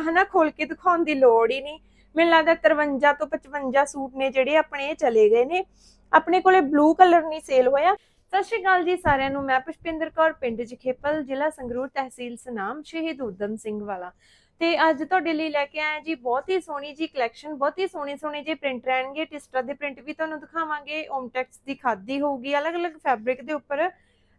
ਹਨਾ ਖੋਲ ਕੇ ਦਿਖਾਉਣ ਦੀ ਲੋੜ ਹੀ ਨਹੀਂ। ਮੈਨੂੰ ਲੱਗਦਾ 53 ਤੋਂ 55 ਸੂਟ ਨੇ ਜਿਹੜੇ ਆਪਣੇ ਚਲੇ ਗਏ ਨੇ। ਆਪਣੇ ਕੋਲੇ ਬਲੂ ਕਲਰ ਨਹੀਂ ਸੇਲ ਹੋਇਆ। ਸਤਿ ਸ਼੍ਰੀ ਅਕਾਲ ਜੀ ਸਾਰਿਆਂ ਨੂੰ। ਮੈਂ ਪੁਸ਼ਪਿੰਦਰ ਕੌਰ, ਪਿੰਡ ਜਖੇਪਲ, ਜ਼ਿਲ੍ਹਾ ਸੰਗਰੂਰ ਤਹਿਸੀਲ ਸਨਾਮ, ਸ਼ਹੀਦ ਉਦਮ ਸਿੰਘ ਵਾਲਾ। ਤੇ ਅੱਜ ਤੁਹਾਡੇ ਲਈ ਲੈ ਕੇ ਆਏ ਜੀ ਬਹੁਤ ਹੀ ਸੋਹਣੀ ਜੀ ਕਲੈਕਸ਼ਨ ਬਹੁਤ ਹੀ ਸੋਹਣੇ ਸੋਹਣੇ ਜੇ ਪ੍ਰਿੰਟ ਰਹਿਣਗੇ। ਟਿਸਟਾ ਦੇ ਪ੍ਰਿੰਟ ਵੀ ਤੁਹਾਨੂੰ ਦਿਖਾਵਾਂਗੇ। ਓਮਟੈਕਸ ਦੀ ਖਾਦੀ ਹੋਊਗੀ, ਅਲੱਗ-ਅਲੱਗ ਫੈਬਰਿਕ ਦੇ ਉੱਪਰ।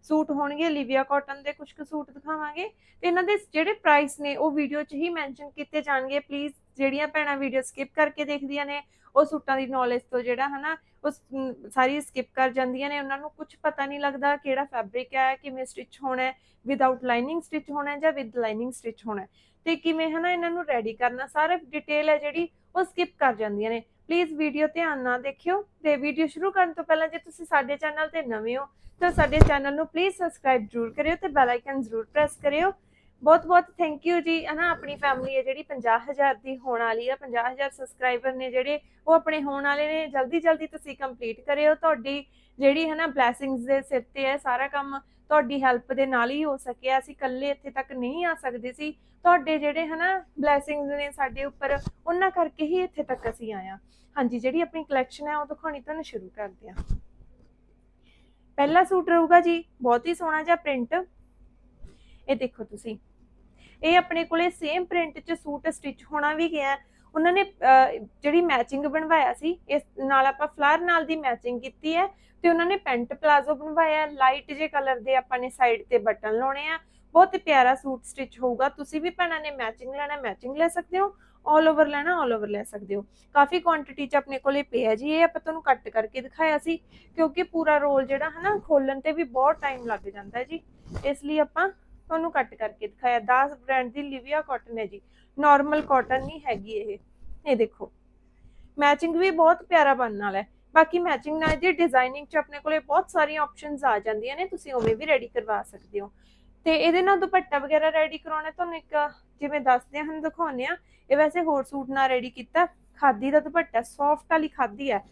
ਸੂਟ ਹੋਣਗੇ, ਲਿਵੀਆ ਕਾਟਨ ਦੇ ਕੁਝ ਕੁ ਸੂਟ ਦਿਖਾਵਾਂਗੇ। ਤੇ ਇਹਨਾਂ ਦੇ ਜਿਹੜੇ ਪ੍ਰਾਈਸ ਨੇ, ਉਹ ਵੀਡੀਓ 'ਚ ਹੀ ਮੈਂਸ਼ਨ ਕੀਤੇ ਜਾਣਗੇ। ਪਲੀਜ਼ ਜਿਹੜੀਆਂ ਭੈਣਾਂ ਵੀਡੀਓ ਸਕਿਪ ਕਰਕੇ ਦੇਖਦੀਆਂ ਨੇ, ਉਹ ਸੂਟਾਂ ਦੀ ਨੌਲੇਜ ਤੋਂ ਜਿਹੜਾ ਹਨਾ, ਉਹ ਸਾਰੀ ਸਕਿਪ ਕਰ ਜਾਂਦੀਆਂ ਨੇ। ਉਹਨਾਂ ਨੂੰ ਕੁਝ ਪਤਾ ਨਹੀਂ ਲੱਗਦਾ ਕਿਹੜਾ ਫੈਬਰਿਕ ਹੈ, ਕਿਵੇਂ ਸਟਿਚ ਹੋਣਾ ਹੈ ਵਿਦਆਊਟ ਲਾਈਨਿੰਗ ਸਟਿਚ ਹੋਣਾ ਹੈ ਜਾਂ ਵਿਦ ਲਾਈਨਿੰਗ ਸਟਿਚ ਹੋਣਾ ਹੈ। ਤੇ ਕਿਵੇਂ ਹਨਾ, ਇਹਨਾਂ ਨੂੰ ਰੈਡੀ ਕਰਨਾ, ਸਾਰਾ ਡਿਟੇਲ ਹੈ ਜਿਹੜੀ ਉਹ ਸਕਿਪ ਕਰ ਜਾਂਦੀਆਂ ਨੇ। ਪਲੀਜ਼ ਵੀਡੀਓ ਧਿਆਨ ਨਾਲ ਦੇਖਿਓ ਤੇ ਵੀਡੀਓ ਸ਼ੁਰੂ ਕਰਨ ਤੋਂ ਪਹਿਲਾਂ ਜੇ ਤੁਸੀਂ ਸਾਡੇ ਚੈਨਲ ਤੇ ਨਵੇਂ ਹੋ ਤਾਂ ਸਾਡੇ ਚੈਨਲ ਨੂੰ ਪਲੀਜ਼ ਸਬਸਕ੍ਰਾਈਬ ਜ਼ਰੂਰ ਕਰਿਓ ਤੇ ਬੈਲ ਆਈਕਨ ਜ਼ਰੂਰ ਪ੍ਰੈਸ ਕਰਿਓ। ਬਹੁਤ ਬਹੁਤ ਥੈਂਕ ਯੂ ਜੀ, ਹਨਾ, ਆਪਣੀ ਫੈਮਿਲੀ ਹੈ ਜਿਹੜੀ 50000 ਦੀ ਹੋਣ ਵਾਲੀ ਆ 50000 ਸਬਸਕ੍ਰਾਈਬਰ ਨੇ ਜਿਹੜੇ, ਉਹ ਆਪਣੇ ਹੋਣ ਵਾਲੇ ਨੇ, ਜਲਦੀ ਜਲਦੀ ਤੁਸੀਂ ਕੰਪਲੀਟ ਕਰਿਓ, ਤੁਹਾਡੀ ਜਿਹੜੀ ਹੈ ਨਾ ਬਲੇਸਿੰਗਸ ਦੇ ਸਿਰ ਤੇ ਹੈ, ਸਾਰਾ ਕੰਮ ਤੁਹਾਡੀ ਹੈਲਪ ਦੇ ਨਾਲ ਹੀ ਹੋ ਸਕਿਆ, ਅਸੀਂ ਇਕੱਲੇ ਇੱਥੇ ਤੱਕ ਨਹੀਂ ਆ ਸਕਦੇ ਸੀ, ਤੁਹਾਡੇ ਜਿਹੜੇ, ਹਨਾ ਬਲੇਸਿੰਗਸ ਨੇ ਸਾਡੇ ਉੱਪਰ, ਉਹਨਾਂ ਕਰਕੇ ਹੀ ਇੱਥੇ ਤੱਕ ਅਸੀਂ ਆਏ ਹਾਂ। ਹਾਂਜੀ, ਜਿਹੜੀ ਆਪਣੀ ਕਲੈਕਸ਼ਨ ਹੈ, ਉਹ ਦਿਖਾਉਣੀ ਤੁਹਾਨੂੰ ਸ਼ੁਰੂ ਕਰਦੇ ਹਾਂ। ਪਹਿਲਾ ਸੂਟ ਰਹੂਗਾ ਜੀ, ਬਹੁਤ ਹੀ ਸੋਹਣਾ ਜਿਹਾ ਪ੍ਰਿੰਟ ਇਹ ਦੇਖੋ ਤੁਸੀਂ ਇਹ ਆਪਣੇ ਕੋਲੇ ਸੇਮ ਪ੍ਰਿੰਟ 'ਚ ਸੂਟ ਸਟਿਚ ਹੋਣਾ ਵੀ ਗਿਆ। ਉਹਨਾਂ ਨੇ ਜਿਹੜੀ ਮੈਚਿੰਗ ਬਣਵਾਇਆ ਸੀ, ਇਸ ਨਾਲ ਆਪਾਂ ਫਲਾਰ ਨਾਲ ਦੀ ਮੈਚਿੰਗ ਕੀਤੀ ਹੈ ਤੇ ਉਹਨਾਂ ਨੇ ਪੈਂਟ ਪਲਾਜ਼ੋ ਬਣਵਾਇਆ। ਲਾਈਟ ਜੇ ਕਲਰ ਦੇ ਆਪਾਂ ਨੇ ਸਾਈਡ ਤੇ ਬਟਨ ਲਾਉਣੇ ਆ। ਬਹੁਤ ਪਿਆਰਾ ਸੂਟ ਸਟਿਚ ਹੋਊਗਾ। ਤੁਸੀਂ ਵੀ ਭੈਣਾਂ ਨੇ ਮੈਚਿੰਗ ਲੈਣਾ ਮੈਚਿੰਗ ਲੈ ਸਕਦੇ ਹੋ। ਆਲ ਓਵਰ ਲੈਣਾ ਆਲ ਓਵਰ ਲੈ ਸਕਦੇ ਹੋ। ਕਾਫੀ ਕੁਆਂਟੀਟੀ ਚ ਆਪਣੇ ਕੋਲੇ ਪਿਆ ਜੀ। ਇਹ ਆਪਾਂ ਤੁਹਾਨੂੰ ਕੱਟ ਕਰਕੇ ਦਿਖਾਇਆ ਸੀ। ਕਿਉਂਕਿ ਪੂਰਾ ਰੋਲ ਜਿਹੜਾ ਹਨਾ, ਖੋਲਣ ਤੇ ਵੀ ਬਹੁਤ ਟਾਈਮ ਲੱਗ ਜਾਂਦਾ ਜੀ। ਇਸ ਲਈ ਆਪਾਂ ਤੁਹਾਨੂੰ ਕੱਟ ਕਰਕੇ ਦਿਖਾਇਆ। ਦਾਸ ਬ੍ਰਾਂਡ ਦੀ ਲਿਵੀਆ ਕਾਟਨ ਹੈ ਜੀ। ਨਾਰਮਲ ਕਾਟਨ ਨਹੀਂ ਹੈਗੀ ਇਹ। ਇਹ ਦੇਖੋ। ਮੈਚਿੰਗ ਵੀ ਬਹੁਤ ਪਿਆਰਾ ਬਣਨ ਵਾਲਾ ਹੈ। ਬਾਕੀ ਮੈਚਿੰਗ ਨਾਲ ਦੀ ਡਿਜ਼ਾਈਨਿੰਗ ਚ ਆਪਣੇ ਕੋਲੇ ਬਹੁਤ ਸਾਰੀਆਂ ਆਪਸ਼ਨਸ ਆ ਜਾਂਦੀਆਂ ਨੇ, ਤੁਸੀਂ ਉਵੇਂ ਵੀ ਰੈਡੀ ਕਰਵਾ ਸਕਦੇ ਹੋ। ਤੇ ਇਹਦੇ ਨਾਲ ਦੁਪੱਟਾ ਵਗੈਰਾ ਰੈਡੀ ਕਰਾਉਣਾ, ਤੁਹਾਨੂੰ ਇੱਕ ਜਿਵੇਂ ਦੱਸਦੇ ਹਾਂ ਦਿਖਾਉਂਦੇ ਆ ਇਹ ਵੈਸੇ ਹੋਰ ਸੂਟ ਨਾਲ ਰੈਡੀ ਕੀਤਾ। ਖਾਦੀ ਦਾ ਦੁਪੱਟਾ ਸੌਫਟ ਵਾਲੀ ਖਾਦੀ ਹੈ।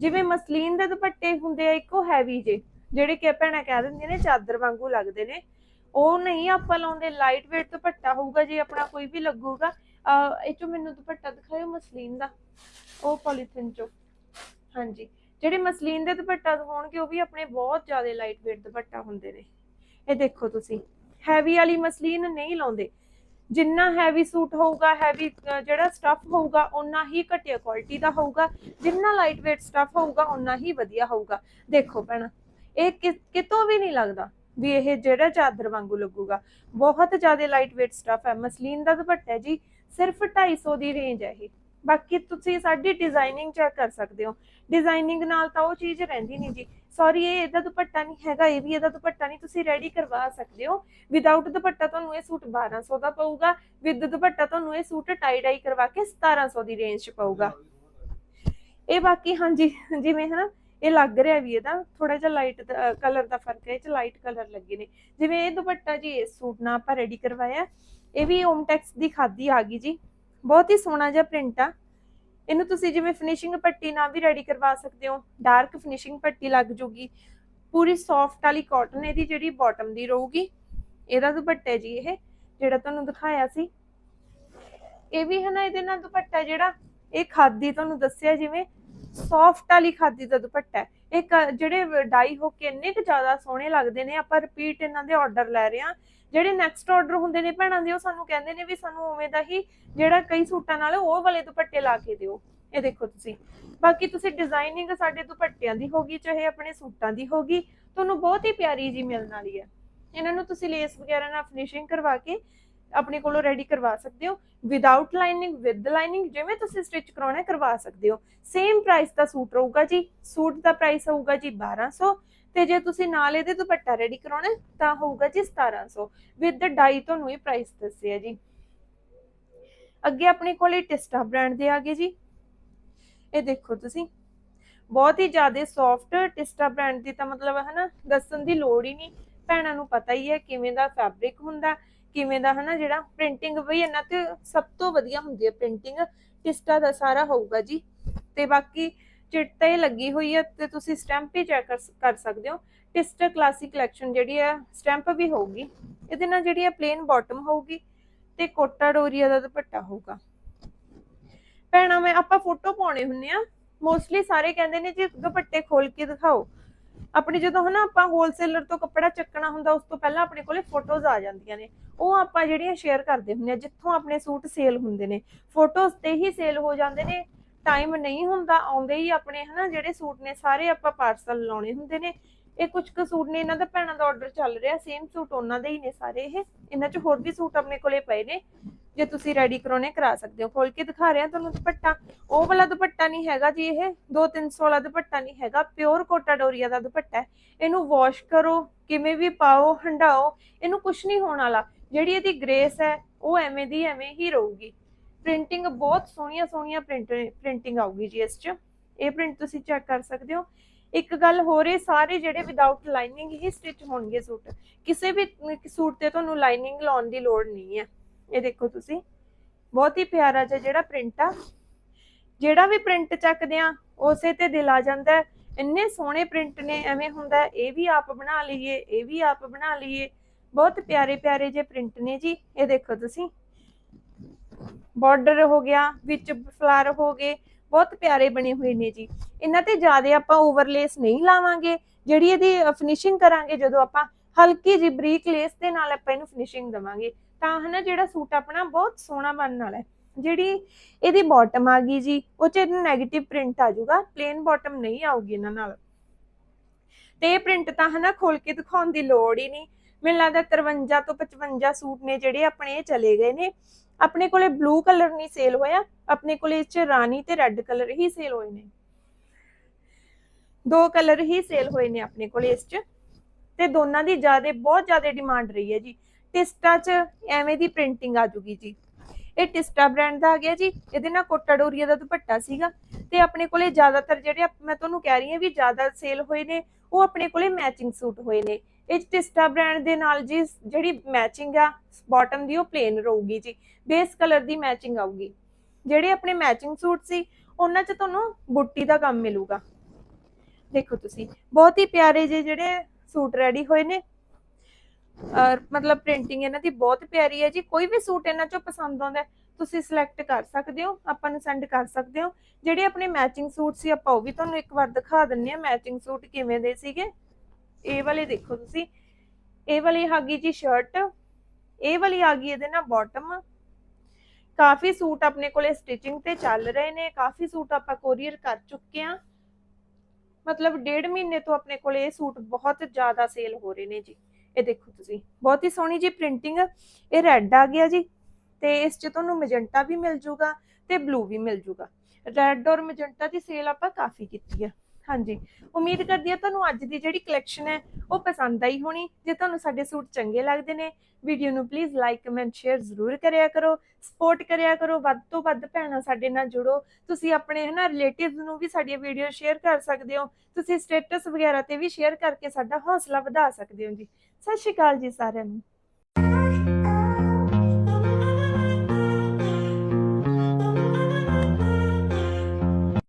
ਜਿਵੇਂ ਮਸਲੀਨ ਦੇ ਦੁਪੱਟੇ ਹੁੰਦੇ ਆ, ਇੱਕੋ ਹੈਵੀ ਜੇ ਜਿਹੜੇ ਕਿ ਭੈਣਾਂ ਕਹਿ ਦਿੰਦੀਆਂ ਨੇ, ਚਾਦਰ ਵਾਂਗੂ ਲੱਗਦੇ ਨੇ। ਉਹ ਨਹੀਂ ਆਪਾਂ ਲਾਉਂਦੇ ਲਾਈਟ weight ਦੁਪੱਟਾ ਹੋਊਗਾ ਜੇ ਆਪਣਾ ਕੋਈ ਵੀ ਲੱਗੂਗਾ। ਅਹ, ਇਹ ਚੋਂ ਮੈਨੂੰ ਦੁਪੱਟਾ ਦਿਖਾਇਓ ਮਸਲੀਨ ਦਾ। ਉਹ ਪੋਲੀਥਿਨ ਚੋਂ। ਹਾਂਜੀ। ਜਿਹੜੇ ਮਸਲੀਨ ਦੇ ਦੁਪੱਟਾ ਹੋਣਗੇ, ਉਹ ਵੀ ਆਪਣੇ ਬਹੁਤ ਜ਼ਿਆਦਾ ਲਾਈਟ weight ਦੁਪੱਟਾ ਹੁੰਦੇ ਨੇ। ਇਹ ਦੇਖੋ ਤੁਸੀਂ। ਹੈਵੀ ਵਾਲੀ ਮਸਲੀਨ ਨਹੀਂ ਲਾਉਂਦੇ। ਜਿੰਨਾ ਹੈਵੀ ਸੂਟ ਹੋਊਗਾ ਹੈਵੀ ਜਿਹੜਾ ਸਟਫ ਹੋਊਗਾ ਉਨਾ ਹੀ ਘਟੀਆ ਕੁਆਲਿਟੀ ਦਾ ਹੋਊਗਾ। ਜਿੰਨਾ ਲਾਈਟ weight ਸਟਫ ਹੋਊਗਾ ਉਨਾ ਹੀ ਵਧੀਆ ਹੋਊਗਾ। ਦੇਖੋ ਭੈਣਾ, ਇਹ ਕਿਤੋਂ ਵੀ ਨਹੀਂ ਲੱਗਦਾ। ਵੀ ਇਹ ਜਿਹੜਾ ਚਾਦਰ ਵਾਂਗੂ ਲੱਗੂਗਾ। ਬਹੁਤ ਜ਼ਿਆਦਾ ਲਾਈਟ weight ਸਟਫ ਹੈ। ਮਸਲੀਨ ਦਾ ਦੁਪੱਟਾ ਹੈ ਜੀ, ਸਿਰਫ 250 ਦੀ ਰੇਂਜ ਹੈ ਇਹ। ਬਾਕੀ ਤੁਸੀਂ ਸਾਡੀ ਡਿਜ਼ਾਈਨਿੰਗ ਚੈੱਕ ਕਰ ਸਕਦੇ ਹੋ। ਡਿਜ਼ਾਈਨਿੰਗ ਨਾਲ ਤਾਂ ਉਹ ਚੀਜ਼ ਰਹਿੰਦੀ ਨਹੀਂ ਜੀ। ਸੌਰੀ ਇਹ ਇਹਦਾ ਦੁਪੱਟਾ ਨਹੀਂ ਹੈਗਾ, ਇਹ ਵੀ ਇਹਦਾ ਦੁਪੱਟਾ ਨਹੀਂ। ਤੁਸੀਂ ਰੈਡੀ ਕਰਵਾ ਸਕਦੇ ਹੋ। ਵਿਦਆਊਟ ਦੁਪੱਟਾ ਤੁਹਾਨੂੰ ਇਹ ਸੂਟ 1200 ਦਾ ਪਊਗਾ। ਵਿਦ ਦੁਪੱਟਾ ਤੁਹਾਨੂੰ ਇਹ ਸੂਟ ਟਾਈ ਡਾਈ ਕਰਵਾ ਕੇ 1700 ਦੀ ਰੇਂਜ 'ਚ ਪਊਗਾ। ਇਹ ਬਾਕੀ, ਹਾਂਜੀ, ਜਿਵੇਂ ਹਨਾ ਇਹ ਲੱਗ ਰਿਹਾ ਵੀ ਇਹਦਾ ਥੋੜਾ ਜਿਹਾ ਲਾਈਟ ਕਲਰ ਦਾ ਫ਼ਰਕ ਹੈ, ਇਹ ਚ ਲਾਈਟ ਕਲਰ ਲੱਗੇ ਨੇ। ਜਿਵੇਂ ਇਹ ਦੁਪੱਟਾ ਜੀ ਇਸ ਸੂਟ ਨਾਲ ਆਪਾਂ ਰੈਡੀ ਕਰਵਾਇਆ, ਇਹ ਵੀ ਓਮਟੈਕਸ ਦੀ ਖਾਦੀ ਆ ਗਈ ਜੀ। ਬਹੁਤ ਹੀ ਸੋਹਣਾ ਜਿਹਾ ਪ੍ਰਿੰਟ ਆ। ਇਹਨੂੰ ਤੁਸੀਂ ਜਿਵੇਂ ਫਿਨਿਸ਼ਿੰਗ ਪੱਟੀ ਨਾਲ ਵੀ ਰੈਡੀ ਕਰਵਾ ਸਕਦੇ ਹੋ। ਡਾਰਕ ਫਿਨਿਸ਼ਿੰਗ ਪੱਟੀ ਲੱਗ ਜੂਗੀ। ਪੂਰੀ ਸੌਫਟ ਵਾਲੀ ਕਾਟਨ ਇਹਦੀ ਜਿਹੜੀ ਬਾਟਮ ਦੀ ਰਹੂਗੀ। ਇਹਦਾ ਦੁਪੱਟਾ ਜੀ ਇਹ, ਜਿਹੜਾ ਤੁਹਾਨੂੰ ਦਿਖਾਇਆ ਸੀ। ਇਹ ਵੀ ਹਨਾ ਨਾ, ਇਹਦੇ ਨਾਲ ਦੁਪੱਟਾ ਜਿਹੜਾ, ਇਹ ਖਾਦੀ ਤੁਹਾਨੂੰ ਦੱਸਿਆ ਜਿਵੇਂ ਸੌਫਟ ਵਾਲੀ ਖਾਦੀ ਦਾ ਦੁਪੱਟਾ ਹੈ। ਇਹ ਜਿਹੜੇ ਡਾਈ ਹੋ ਕੇ ਇੰਨੇ ਕੁ ਜ਼ਿਆਦਾ ਸੋਹਣੇ ਲੱਗਦੇ ਨੇ, ਆਪਾਂ ਰਿਪੀਟ ਇਹਨਾਂ ਦੇ ਆਰਡਰ ਲੈ ਰਹੇ ਹਾਂ। ਜਿਹੜੇ ਨੈਕਸਟ ਆਰਡਰ ਹੁੰਦੇ ਨੇ ਭੈਣਾਂ ਦੇ, ਉਹ ਸਾਨੂੰ ਕਹਿੰਦੇ ਨੇ ਵੀ ਸਾਨੂੰ ਉਵੇਂ ਦਾ ਹੀ ਜਿਹੜਾ ਕਈ ਸੂਟਾਂ ਨਾਲ ਉਹ ਵਾਲੇ ਦੁਪੱਟੇ ਲਾ ਕੇ ਦਿਓ। ਇਹ ਦੇਖੋ ਤੁਸੀਂ। ਬਾਕੀ ਤੁਸੀਂ ਡਿਜ਼ਾਈਨਿੰਗ ਸਾਡੇ ਦੁਪੱਟਿਆਂ ਦੀ ਹੋਗੀ ਚਾਹੇ ਆਪਣੇ ਸੂਟਾਂ ਦੀ ਹੋਗੀ ਤੁਹਾਨੂੰ ਬਹੁਤ ਹੀ ਪਿਆਰੀ ਜੀ ਮਿਲਣ ਵਾਲੀ ਹੈ। ਇਹਨਾਂ ਨੂੰ ਤੁਸੀਂ ਲੇਸ ਵਗੈਰਾ ਨਾਲ ਫਿਨਿਸ਼ਿੰਗ ਕਰਵਾ ਕੇ ਆਪਣੇ ਕੋਲੋਂ ਰੈਡੀ ਕਰਵਾ ਸਕਦੇ ਹੋ। ਵਿਦਆਊਟ ਲਾਈਨਿੰਗ ਵਿਦ ਲਾਈਨਿੰਗ ਜਿਵੇਂ ਤੁਸੀਂ ਸਟਿਚ ਕਰਾਉਣਾ ਕਰਵਾ ਸਕਦੇ ਹੋ। ਸੇਮ ਪ੍ਰਾਈਸ ਦਾ ਸੂਟ ਰਹੂਗਾ ਜੀ। ਸੂਟ ਦਾ ਪ੍ਰਾਈਸ ਹੋਊਗਾ ਜੀ 1200 ਤੇ ਜੇ ਤੁਸੀਂ ਨਾਲ ਇਹਦੇ ਦੁਪੱਟਾ ਰੈਡੀ ਕਰਾਉਣਾ ਤਾਂ ਹੋਊਗਾ ਜੀ 1700 ਵਿਦ ਡਾਈ ਤੁਹਾਨੂੰ ਇਹ ਪ੍ਰਾਈਸ ਦੱਸਿਆ ਜੀ। ਅੱਗੇ ਆਪਣੇ ਕੋਲੇ ਟਿਸਟਾ ਬ੍ਰਾਂਡ ਦੇ ਆ ਗਏ ਜੀ। ਇਹ ਦੇਖੋ ਤੁਸੀਂ। ਬਹੁਤ ਹੀ ਜ਼ਿਆਦਾ ਸੌਫਟ ਟਿਸਟਾ ਬ੍ਰਾਂਡ ਦੀ ਤਾਂ ਮਤਲਬ ਹੈ ਨਾ ਦੱਸਣ ਦੀ ਲੋੜ ਹੀ ਨਹੀਂ। ਭੈਣਾਂ ਨੂੰ ਪਤਾ ਹੀ ਹੈ ਕਿਵੇਂ ਦਾ ਫੈਬਰਿਕ ਹੁੰਦਾ। ਕਿਵੇਂ ਦਾ ਹਨਾ ਜਿਹੜਾ ਪ੍ਰਿੰਟਿੰਗ ਵੀ ਇਹਨਾਂ ਤੇ ਸਭ ਤੋਂ ਵਧੀਆ ਹੁੰਦੀ ਹੈ ਪ੍ਰਿੰਟਿੰਗ ਟਿਸਟਾ ਦਾ ਸਾਰਾ ਹੋਊਗਾ ਜੀ। ਤੇ ਬਾਕੀ ਚਿੱਟੇ ਲੱਗੀ ਹੋਈ ਹੈ ਤੇ ਤੁਸੀਂ ਸਟੈਂਪ ਵੀ ਚੈੱਕ ਕਰ ਸਕਦੇ ਹੋ। ਟਿਸਟਾ ਕਲਾਸਿਕ ਕਲੈਕਸ਼ਨ ਜਿਹੜੀ ਹੈ ਸਟੈਂਪ ਵੀ ਹੋਊਗੀ। ਇਹਦੇ ਨਾਲ ਜਿਹੜੀ ਹੈ ਪਲੇਨ ਬਾਟਮ ਹੋਊਗੀ ਤੇ ਕੋਟਾ ਡੋਰੀਆ ਦਾ ਦੁਪੱਟਾ ਹੋਊਗਾ। ਭੈਣਾ, ਮੈਂ ਆਪਾਂ ਫੋਟੋ ਪਾਉਣੇ ਹੁੰਨੇ ਆ ਮੋਸਟਲੀ ਸਾਰੇ ਕਹਿੰਦੇ ਨੇ ਜੀ ਦੁਪੱਟੇ ਖੋਲ ਕੇ ਦਿਖਾਓ। ਆਪਣੀ ਜਦੋਂ ਹਨਾ ਆਪਾਂ ਹੋਲਸੇਲਰ ਤੋਂ ਕੱਪੜਾ ਚੱਕਣਾ ਹੁੰਦਾ, ਉਸ ਤੋਂ ਪਹਿਲਾਂ ਆਪਣੇ ਕੋਲੇ ਫੋਟੋਜ਼ ਆ ਜਾਂਦੀਆਂ ਨੇ। ਉਹ ਆਪਾਂ ਜਿਹੜੀਆਂ ਸ਼ੇਅਰ ਕਰਦੇ ਹੁੰਨੇ ਆ ਜਿੱਥੋਂ ਆਪਣੇ ਸੂਟ ਸੇਲ ਹੁੰਦੇ ਨੇ ਫੋਟੋਜ਼ ਤੇ ਹੀ ਸੇਲ ਹੋ ਜਾਂਦੇ ਨੇ। ਟਾਈਮ ਨਹੀਂ ਹੁੰਦਾ, ਆਉਂਦੇ ਹੀ ਆਪਣੇ ਹਨਾ ਜਿਹੜੇ ਸੂਟ ਨੇ, ਸਾਰੇ ਆਪਾਂ ਪਾਰਸਲ ਲਾਉਣੇ ਹੁੰਦੇ ਨੇ। ਇਹ ਕੁਝ ਕੁ ਸੂਟ ਨੇ, ਇਹਨਾਂ ਦਾ ਭੈਣਾਂ ਦਾ ਆਰਡਰ ਚੱਲ ਰਿਹਾ ਸੇਮ ਸੂਟ ਉਹਨਾਂ ਦੇ ਹੀ ਨੇ ਸਾਰੇ ਇਹ। ਇਹਨਾਂ 'ਚ ਹੋਰ ਵੀ ਸੂਟ ਆਪਣੇ ਕੋਲੇ ਪਏ ਨੇ। ਜੇ ਤੁਸੀਂ ਰੈਡੀ ਕਰਾਉਣੇ, ਕਰਾ ਸਕਦੇ ਹੋ। ਖੋਲ ਕੇ ਦਿਖਾ ਰਿਹਾ ਤੁਹਾਨੂੰ ਦੁਪੱਟਾ। ਉਹ ਵਾਲਾ ਦੁਪੱਟਾ ਨਹੀਂ ਹੈਗਾ ਜੀ ਇਹ। 2-300 ਵਾਲਾ ਦੁਪੱਟਾ ਨਹੀਂ ਹੈਗਾ। ਪਿਓਰ ਕੋਟਾ ਡੋਰੀਆ ਦਾ ਦੁਪੱਟਾ ਹੈ। ਇਹਨੂੰ ਵਾਸ਼ ਕਰੋ, ਕਿਵੇਂ ਵੀ ਪਾਓ ਹੰਡਾਓ ਇਹਨੂੰ ਕੁਝ ਨਹੀਂ ਹੋਣ ਵਾਲਾ। ਜਿਹੜੀ ਇਹਦੀ ਗ੍ਰੇਸ ਹੈ, ਉਹ ਐਵੇਂ ਦੀ ਐਵੇਂ ਹੀ ਰਹੂਗੀ। ਪ੍ਰਿੰਟਿੰਗ ਬਹੁਤ ਸੋਹਣੀਆਂ ਸੋਹਣੀਆਂ ਪ੍ਰਿੰਟ ਪ੍ਰਿੰਟਿੰਗ ਆਊਗੀ ਜੀ ਇਸ 'ਚ। ਇਹ ਪ੍ਰਿੰਟ ਤੁਸੀਂ ਚੈੱਕ ਕਰ ਸਕਦੇ ਹੋ। ਇੱਕ ਗੱਲ ਹੋਰ, ਇਹ ਸਾਰੇ ਜਿਹੜੇ ਵਿਦਆਊਟ ਲਾਈਨਿੰਗ ਹੀ ਸਟਿਚ ਹੋਣਗੇ ਸੂਟ। ਕਿਸੇ ਵੀ ਸੂਟ ਤੇ ਤੁਹਾਨੂੰ ਲਾਈਨਿੰਗ ਲਾਉਣ ਦੀ ਲੋੜ ਨਹੀਂ ਹੈ। ਇਹ ਦੇਖੋ ਤੁਸੀਂ। ਬਹੁਤ ਹੀ ਪਿਆਰਾ ਜਿਹਾ ਜਿਹੜਾ ਪ੍ਰਿੰਟ ਆ। ਜਿਹੜਾ ਵੀ ਪ੍ਰਿੰਟ ਚੱਕਦੇ ਆ, ਉਸੇ ਤੇ ਦਿਲ ਆ ਜਾਂਦਾ ਹੈ। ਇੰਨੇ ਸੋਹਣੇ ਪ੍ਰਿੰਟ ਨੇ, ਐਵੇਂ ਹੁੰਦਾ ਇਹ ਵੀ ਆਪ ਬਣਾ ਲਈਏ, ਇਹ ਵੀ ਆਪ ਬਣਾ ਲਈਏ। ਬਹੁਤ ਪਿਆਰੇ ਪਿਆਰੇ ਜੇ ਪ੍ਰਿੰਟ ਨੇ ਜੀ, ਇਹ ਦੇਖੋ ਤੁਸੀਂ। ਬਾਰਡਰ ਹੋ ਗਿਆ, ਵਿੱਚ ਫਲਾਰ ਹੋ ਗਏ, ਬਹੁਤ ਪਿਆਰੇ ਬਣੇ ਹੋਏ ਨੇ ਜੀ। ਇਹਨਾਂ ਤੇ ਜ਼ਿਆਦਾ ਆਪਾਂ ਓਵਰਲੇਸ ਨਹੀਂ ਲਾਵਾਂਗੇ। ਜਿਹੜੀ ਇਹਦੀ ਫਿਨਿਸ਼ਿੰਗ ਕਰਾਂਗੇ, ਜਦੋਂ ਆਪਾਂ ਹਲਕੀ ਜਿਹੀ ਬਰੀਕ ਲੇਸ ਦੇ ਨਾਲ ਆਪਾਂ ਇਹਨੂੰ ਫਿਨਿਸ਼ਿੰਗ ਦਵਾਂਗੇ। ਤਾਂ ਹਨਾ ਜਿਹੜਾ ਸੂਟ ਆਪਣਾ ਬਹੁਤ ਸੋਹਣਾ ਬਣਨ ਵਾਲਾ ਹੈ। ਜਿਹੜੀ ਇਹਦੀ ਬਾਟਮ ਆ ਗਈ ਜੀ, ਉਹ ਚ ਨੈਗੇਟਿਵ ਪ੍ਰਿੰਟ ਆ ਜਾਊਗਾ ਪਲੇਨ ਬਾਟਮ ਨਹੀਂ ਆਊਗੀ ਇਹਨਾਂ ਨਾਲ। ਤੇ ਇਹ ਪ੍ਰਿੰਟ ਤਾਂ ਹਨਾ ਖੋਲ ਕੇ ਦਿਖਾਉਣ ਦੀ ਲੋੜ ਹੀ ਨਹੀਂ। ਮੈਨੂੰ ਲੱਗਦਾ 53 ਤੋਂ 55 ਸੂਟ ਨੇ ਜਿਹੜੇ ਆਪਣੇ ਇਹ ਚਲੇ ਗਏ ਨੇ। ਆਪਣੇ ਕੋਲੇ ਬਲੂ ਕਲਰ ਨਹੀਂ ਸੇਲ ਹੋਇਆ, ਆਪਣੇ ਕੋਲੇ ਇਸ ਚ ਰਾਣੀ ਤੇ ਰੈੱਡ ਕਲਰ ਹੀ ਸੇਲ ਹੋਏ ਨੇ। ਦੋ ਕਲਰ ਹੀ ਸੇਲ ਹੋਏ ਨੇ ਆਪਣੇ ਕੋਲੇ ਇਸ ਚ। ਤੇ ਦੋਨਾਂ ਦੀ ਜ਼ਿਆਦਾ, ਬਹੁਤ ਜ਼ਿਆਦਾ ਡਿਮਾਂਡ ਰਹੀ ਹੈ ਜੀ। ਟਿਸਟਾ ਚ ਐਵੇਂ ਦੀ ਪ੍ਰਿੰਟਿੰਗ ਆ ਜੂਗੀ ਜੀ। ਇਹ ਟਿਸਟਾ ਬ੍ਰਾਂਡ ਦਾ ਆ ਗਿਆ ਜੀ। ਇਹਦੇ ਨਾਲ ਕੋਟਾ ਡੋਰੀਆ ਦਾ ਦੁਪੱਟਾ ਸੀਗਾ। ਤੇ ਆਪਣੇ ਕੋਲੇ ਜ਼ਿਆਦਾਤਰ ਜਿਹੜੇ ਮੈਂ ਤੁਹਾਨੂੰ ਕਹਿ ਰਹੀ ਹਾਂ ਵੀ ਜ਼ਿਆਦਾ ਸੇਲ ਹੋਏ ਨੇ, ਉਹ ਆਪਣੇ ਕੋਲੇ ਮੈਚਿੰਗ ਸੂਟ ਹੋਏ ਨੇ। ਇਹ ਟਿਸਟਾ ਬ੍ਰਾਂਡ ਦੇ ਨਾਲ ਜੀ, ਜਿਹੜੀ ਮੈਚਿੰਗ ਆ ਬਾਟਮ ਦੀ ਉਹ ਪਲੇਨ ਰਹੂਗੀ ਜੀ। ਬੇਸ ਕਲਰ ਦੀ ਮੈਚਿੰਗ ਆਊਗੀ। ਜਿਹੜੇ ਆਪਣੇ ਮੈਚਿੰਗ ਸੂਟ ਸੀ, ਉਹਨਾਂ 'ਚ ਤੁਹਾਨੂੰ ਬੁੱਟੀ ਦਾ ਕੰਮ ਮਿਲੂਗਾ। ਦੇਖੋ ਤੁਸੀਂ, ਬਹੁਤ ਹੀ ਪਿਆਰੇ ਜੇ ਜਿਹੜੇ ਸੂਟ ਰੈਡੀ ਹੋਏ ਨੇ। ਔਰ ਮਤਲਬ ਪ੍ਰਿੰਟਿੰਗ ਇਹਨਾਂ ਦੀ ਬਹੁਤ ਪਿਆਰੀ ਹੈ ਜੀ। ਕੋਈ ਵੀ ਸੂਟ ਇਹਨਾਂ ਚੋਂ ਪਸੰਦ ਆਉਂਦਾ ਤੁਸੀਂ ਸਿਲੈਕਟ ਕਰ ਸਕਦੇ ਹੋ, ਆਪਾਂ ਨੂੰ ਸੈਂਡ ਕਰ ਸਕਦੇ ਹੋ। ਜਿਹੜੇ ਆਪਣੇ ਮੈਚਿੰਗ ਸੂਟ ਸੀ, ਆਪਾਂ ਉਹ ਵੀ ਤੁਹਾਨੂੰ ਇੱਕ ਵਾਰ ਦਿਖਾ ਦਿੰਨੇ ਆ ਮੈਚਿੰਗ ਸੂਟ ਕਿਵੇਂ ਦੇ ਸੀਗੇ। ਇਹ ਵਾਲੇ ਦੇਖੋ ਤੁਸੀਂ। ਇਹ ਵਾਲੀ ਆ ਗਈ ਜੀ ਸ਼ਰਟ ਇਹ ਵਾਲੀ ਆ ਗਈ ਇਹਦੇ ਨਾਲ ਬਾਟਮ ਕਾਫੀ ਸੂਟ ਆਪਣੇ ਕੋਲੇ ਸਟਿਚਿੰਗ ਤੇ ਚੱਲ ਰਹੇ ਨੇ। ਕਾਫੀ ਸੂਟ ਆਪਾਂ ਕੋਰੀਅਰ ਕਰ ਚੁੱਕੇ ਆ ਮਤਲਬ ਡੇਢ ਮਹੀਨੇ ਤੋਂ ਆਪਣੇ ਕੋਲ ਇਹ ਸੂਟ ਬਹੁਤ ਜ਼ਿਆਦਾ ਸੇਲ ਹੋ ਰਹੇ ਨੇ ਜੀ। ਇਹ ਦੇਖੋ ਤੁਸੀਂ। ਬਹੁਤ ਹੀ ਸੋਹਣੀ ਜੀ ਪ੍ਰਿੰਟਿੰਗ ਇਹ ਰੈੱਡ ਆ ਗਿਆ ਜੀ ਤੇ ਇਸ ਚ ਤੁਹਾਨੂੰ ਮੈਜੈਂਟਾ ਵੀ ਮਿਲ ਜੂਗਾ ਤੇ ਬਲੂ ਵੀ ਮਿਲ ਜੂਗਾ। ਰੈੱਡ ਔਰ ਮੈਜੈਂਟਾ ਦੀ ਸੇਲ ਆਪਾਂ ਕਾਫੀ ਕੀਤੀ ਆ। ਹਾਂਜੀ। ਉਮੀਦ ਕਰਦੀ ਹਾਂ ਤੁਹਾਨੂੰ ਅੱਜ ਦੀ ਜਿਹੜੀ ਕਲੈਕਸ਼ਨ ਹੈ, ਉਹ ਪਸੰਦ ਆਈ ਹੋਣੀ। ਜੇ ਤੁਹਾਨੂੰ ਸਾਡੇ ਸੂਟ ਚੰਗੇ ਲੱਗਦੇ ਨੇ ਵੀਡੀਓ ਨੂੰ ਪਲੀਜ਼ ਲਾਈਕ ਕਮੈਂਟ ਸ਼ੇਅਰ ਜ਼ਰੂਰ ਕਰਿਆ ਕਰੋ। ਸਪੋਰਟ ਕਰਿਆ ਕਰੋ। ਵੱਧ ਤੋਂ ਵੱਧ ਭੈਣਾਂ ਸਾਡੇ ਨਾਲ ਜੁੜੋ। ਤੁਸੀਂ ਆਪਣੇ ਹਨਾ ਰਿਲੇਟਿਵਸ ਨੂੰ ਵੀ ਸਾਡੀਆਂ ਵੀਡੀਓ ਸ਼ੇਅਰ ਕਰ ਸਕਦੇ ਹੋ। ਤੁਸੀਂ ਸਟੇਟਸ ਵਗੈਰਾ ਤੇ ਵੀ ਸ਼ੇਅਰ ਕਰਕੇ ਸਾਡਾ ਹੌਸਲਾ ਵਧਾ ਸਕਦੇ ਹੋ ਜੀ। ਸਤਿ ਸ਼੍ਰੀ ਅਕਾਲ ਜੀ ਸਾਰਿਆਂ ਨੂੰ।